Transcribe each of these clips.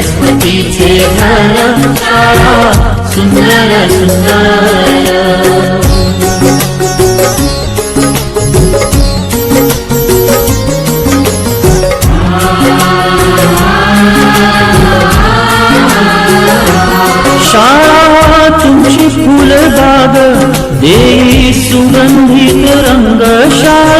सरस्वतीचे घर शाळा सुंदर सुंदर शाळा तुमची फुलबाग देई सुगंधित रंग शाळा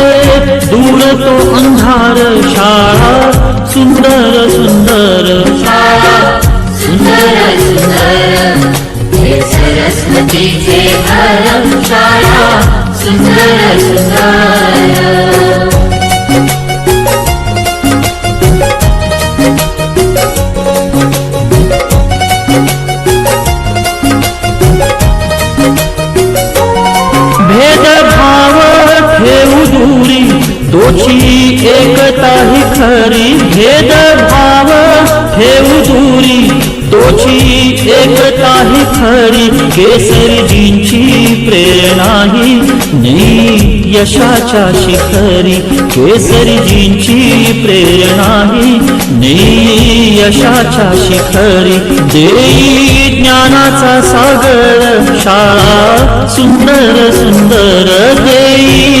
सुंदर सुंदर. शाळा सुंदर. सुंदर सरस्वतीचे शाळा. सुंदर सुंदर. भेदभाव ठेवू दूरी. दोची एकता ही खरी भेदभाव. ठेवू दूरी. तोची एकता ही खरी. केसरीजींची प्रेरणा ही नी यशाच्या शिखरी. केसरीजींची प्रेरणा ही नी यशाच्या शिखरी. देई ज्ञानाचा सागर. शाळा सुंदर सुंदर देई